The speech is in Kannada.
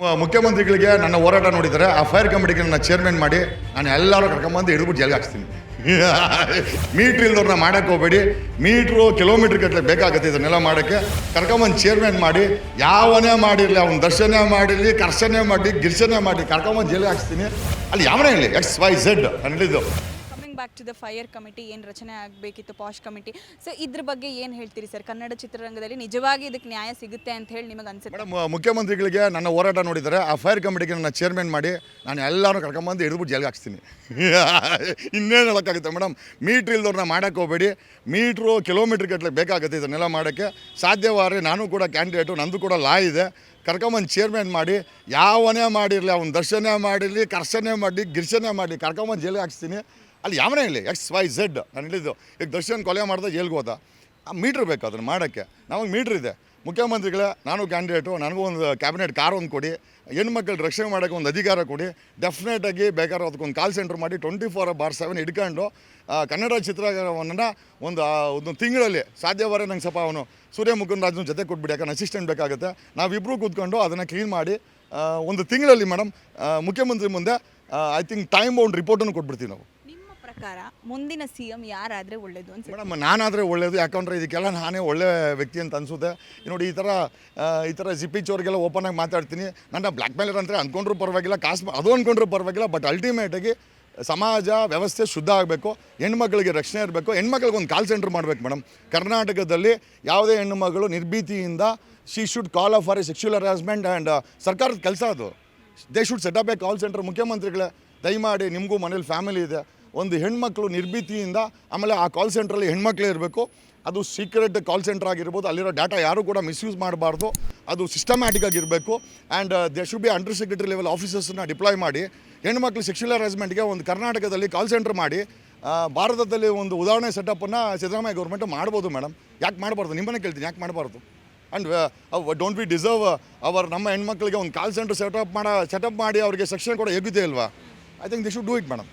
ಮುಖ್ಯಮಂತ್ರಿಗಳಿಗೆ ನನ್ನ ಹೋರಾಟ ನೋಡಿದರೆ ಆ ಫೈರ್ ಕಮಿಟಿಗೆ ನನ್ನ ಚೇರ್ಮನ್ ಮಾಡಿ ನಾನು ಎಲ್ಲರೂ ಕರ್ಕೊಂಬಂದು ಹಿಡಿದ್ಬಿಟ್ಟು ಜೈಲಿಗೆ ಹಾಕ್ಸ್ತೀನಿ. ಮೀಟ್ರ್ ಇಲ್ದವ್ರನ್ನ ಮಾಡಕ್ಕೆ ಹೋಗಬೇಡಿ. ಮೀಟ್ರು ಕಿಲೋಮೀಟ್ರ್ ಗಟ್ಟಲೆ ಬೇಕಾಗುತ್ತೆ ಇದನ್ನೆಲ್ಲ ಮಾಡೋಕ್ಕೆ. ಕರ್ಕೊಂಬಂದು ಚೇರ್ಮನ್ ಮಾಡಿ, ಯಾವನೇ ಮಾಡಿರಲಿ, ಅವ್ನು ದರ್ಶನ ಮಾಡಿರಲಿ, ಕರ್ಷಣೆ ಮಾಡಿ ಗಿರ್ಷಣೆ ಮಾಡಿ ಕರ್ಕೊಂಬಂದು ಜೈಲಿಗೆ ಹಾಕ್ಸ್ತೀನಿ. ಅಲ್ಲಿ ಯಾವನೇ ಇರಲಿ ಎಕ್ಸ್ ವೈ ಝೆಡ್ ನಾನು ಹೇಳಿದ್ದು. Back to the fire committee ಏನು ರಚನೆ ಆಗಬೇಕಿತ್ತು ಪಾಶ್ ಕಮಿಟಿ ಸೊ ಇದ್ರ ಬಗ್ಗೆ ಏನು ಹೇಳ್ತೀರಿ ಸರ್ ಕನ್ನಡ ಚಿತ್ರರಂಗದಲ್ಲಿ ನಿಜವಾಗಿ ಇದಕ್ಕೆ ನ್ಯಾಯ ಸಿಗುತ್ತೆ ಅಂತ ಹೇಳಿ ನಿಮಗೆ ಅನ್ಸುತ್ತೆ. ಮೇಡಮ್ ಮುಖ್ಯಮಂತ್ರಿಗಳಿಗೆ ನನ್ನ ಹೋರಾಟ ನೋಡಿದರೆ ಆ ಫೈರ್ ಕಮಿಟಿಗೆ ನನ್ನ ಚೇರ್ಮನ್ ಮಾಡಿ ನಾನು ಎಲ್ಲರೂ ಕರ್ಕೊಂಬಂದು ಹಿಡಿದ್ಬಿಟ್ಟು ಜೈಲಿಗೆ ಹಾಕ್ಸ್ತೀನಿ. ಇನ್ನೇನು ಹೇಳೋಕ್ಕಾಗುತ್ತೆ ಮೇಡಮ್ ಮೀಟ್ರ್ ಇಲ್ದವ್ರನ್ನ ಮಾಡಕ್ಕೆ ಹೋಗಬೇಡಿ. ಮೀಟ್ರು ಕಿಲೋಮೀಟ್ರ್ ಗಟ್ಟಲೆ ಬೇಕಾಗುತ್ತೆ ಇದನ್ನೆಲ್ಲ ಮಾಡೋಕ್ಕೆ. ಸಾಧ್ಯವಾದ್ರೆ ನಾನು ಕೂಡ ಕ್ಯಾಂಡಿಡೇಟು ನಂದು ಕೂಡ ಲಾ ಇದೆ. ಕರ್ಕೊಂಬಂದು ಚೇರ್ಮನ್ ಮಾಡಿ, ಯಾವನೇ ಮಾಡಿರಲಿ, ಅವ್ನ ದರ್ಶನ ಮಾಡಿರಲಿ ಕರ್ಷಣೆ ಮಾಡಿ ಗಿರ್ಷಣೆ ಮಾಡಿ ಕರ್ಕೊಂಬಂದು ಜೈಲಿಗೆ ಹಾಕ್ಸ್ತೀನಿ. ಅಲ್ಲಿ ಯಾವನೇ ಇರಲಿ ಎಕ್ಸ್ ವೈ ಝೆಡ್ ನಾನು ಹೇಳಿದ್ದು, ಈಗ ದರ್ಶನ್ ಕೊಲೆ ಮಾಡಿದ ಜೈಲಿಗೆ ಹೋದ. ಆ ಮೀಟ್ರ್ ಬೇಕು ಅದನ್ನು ಮಾಡೋಕ್ಕೆ. ನಮಗೆ ಮೀಟ್ರ್ ಇದೆ. ಮುಖ್ಯಮಂತ್ರಿಗಳೇ, ನಾನು ಕ್ಯಾಂಡಿಡೇಟು, ನನಗೂ ಒಂದು ಕ್ಯಾಬಿನೆಟ್ ಕಾರ್ ಒಂದು ಕೊಡಿ, ಹೆಣ್ಮಕ್ಳು ರಕ್ಷಣೆ ಮಾಡೋಕ್ಕೆ ಒಂದು ಅಧಿಕಾರ ಕೊಡಿ, ಡೆಫಿನೆಟಾಗಿ ಬೇಕಾದ್ರೆ ಅದಕ್ಕೊಂದು ಕಾಲ್ ಸೆಂಟರ್ ಮಾಡಿ ಟ್ವೆಂಟಿ ಫೋರ್ ಬಾರ್ ಸೆವೆನ್ ಇಟ್ಕೊಂಡು ಕನ್ನಡ ಚಿತ್ರವನ್ನು ಒಂದು ಒಂದು ತಿಂಗಳಲ್ಲಿ ಸಾಧ್ಯವಾದ್ರೆ ನಂಗೆ ಸ್ವಲ್ಪ ಅವನು ಸೂರ್ಯ ಮುಕುಂದ್ ರಾಜನ ಜೊತೆ ಕೊಟ್ಬಿಡಿ, ಯಾಕಂದ್ರೆ ಅಸಿಸ್ಟೆಂಟ್ ಬೇಕಾಗುತ್ತೆ. ನಾವಿಬ್ಬರು ಕೂತ್ಕೊಂಡು ಅದನ್ನು ಕ್ಲೀನ್ ಮಾಡಿ ಒಂದು ತಿಂಗಳಲ್ಲಿ ಮೇಡಮ್ ಮುಖ್ಯಮಂತ್ರಿ ಮುಂದೆ ಐ ಥಿಂಕ್ ಟೈಮ್ ಬೌಂಡ್ ರಿಪೋರ್ಟನ್ನು ಕೊಟ್ಬಿಡ್ತೀವಿ ನಾವು. ಪ್ರಕಾರ ಮುಂದಿನ ಸಿ ಎಂ ಯಾರಾದರೆ ಒಳ್ಳೆಯದು ಅಂತ ಮೇಡಮ್, ನಾನಾದರೆ ಒಳ್ಳೆಯದು ಯಾಕಂದರೆ ಇದಕ್ಕೆಲ್ಲ ನಾನೇ ಒಳ್ಳೆ ವ್ಯಕ್ತಿ ಅಂತ ಅನಿಸುತ್ತೆ. ನೋಡಿ ಈ ಥರ ಈ ಥರ ಜಿಪ್ಪಿಚೋರಿಗೆಲ್ಲ ಓಪನ್ ಆಗಿ ಮಾತಾಡ್ತೀನಿ. ನನ್ನ ಬ್ಲ್ಯಾಕ್ ಮೇಲರ್ ಅಂತ ಅಂದ್ಕೊಂಡ್ರೂ ಪರವಾಗಿಲ್ಲ, ಕಾಸು ಅದು ಅಂದ್ಕೊಂಡ್ರೂ ಪರವಾಗಿಲ್ಲ ಬಟ್ ಅಲ್ಟಿಮೇಟಾಗಿ ಸಮಾಜ, ವ್ಯವಸ್ಥೆ ಶುದ್ಧ ಆಗಬೇಕು. ಹೆಣ್ಮಕ್ಳಿಗೆ ರಕ್ಷಣೆ ಇರಬೇಕು. ಹೆಣ್ಮಕ್ಳಿಗೆ ಒಂದು ಕಾಲ್ ಸೆಂಟ್ರ್ ಮಾಡಬೇಕು ಮೇಡಮ್. ಕರ್ನಾಟಕದಲ್ಲಿ ಯಾವುದೇ ಹೆಣ್ಣುಮಗಳು ನಿರ್ಭೀತಿಯಿಂದ she should call of for a sexual harassment and ಸರ್ಕಾರದ ಕೆಲಸ ಅದು. They should set up a call centre ಮುಖ್ಯಮಂತ್ರಿಗಳೇ, ದಯಮಾಡಿ ನಿಮಗೂ ಮನೇಲಿ ಫ್ಯಾಮಿಲಿ ಇದೆ. ಒಂದು ಹೆಣ್ಮಕ್ಳು ನಿರ್ಭೀತಿಯಿಂದ ಆಮೇಲೆ ಆ ಕಾಲ್ ಸೆಂಟ್ರಲ್ಲಿ ಹೆಣ್ಮಕ್ಳೇ ಇರಬೇಕು. ಅದು ಸೀಕ್ರೆಟ್ ಕಾಲ್ ಸೆಂಟರ್ ಆಗಿರ್ಬೋದು, ಅಲ್ಲಿರೋ ಡಾಟಾ ಯಾರು ಕೂಡ ಮಿಸ್ಯೂಸ್ ಮಾಡಬಾರ್ದು. ಅದು ಸಿಸ್ಟಮ್ಯಾಟಿಕ್ ಆಗಿರಬೇಕು. And they should be under secretary level ಆಫೀಸರ್ಸನ್ನ deploy ಮಾಡಿ, ಹೆಣ್ಮಕ್ಳು ಸೆಕ್ಶುವಲ್ ಹರಾಸ್ಮೆಂಟ್ಗೆ ಒಂದು ಕರ್ನಾಟಕದಲ್ಲಿ ಕಾಲ್ ಸೆಂಟರ್ ಮಾಡಿ ಭಾರತದಲ್ಲಿ ಒಂದು ಉದಾಹರಣೆ ಸೆಟಪ್ಪನ್ನು ಸಿದ್ದರಾಮಯ್ಯ ಗೌರ್ಮೆಂಟ್ ಮಾಡ್ಬೋದು ಮೇಡಮ್ ಯಾಕೆ ಮಾಡಬಾರ್ದು? ನಿಮ್ಮನ್ನೇ ಕೇಳ್ತೀನಿ, ಯಾಕೆ ಮಾಡಬಾರ್ದು? And don't be deserve our ನಮ್ಮ ಹೆಣ್ಮಕ್ಳಿಗೆ ಒಂದು ಕಾಲ್ ಸೆಂಟರ್ ಸೆಟಪ್ ಮಾಡೋ ಸೆಟಪ್ ಮಾಡಿ ಅವರಿಗೆ ಸೆಕ್ಷನ್ ಕೂಡ ಎಗ್ಗಿದೆ ಅಲ್ವಾ? I think they should do it madam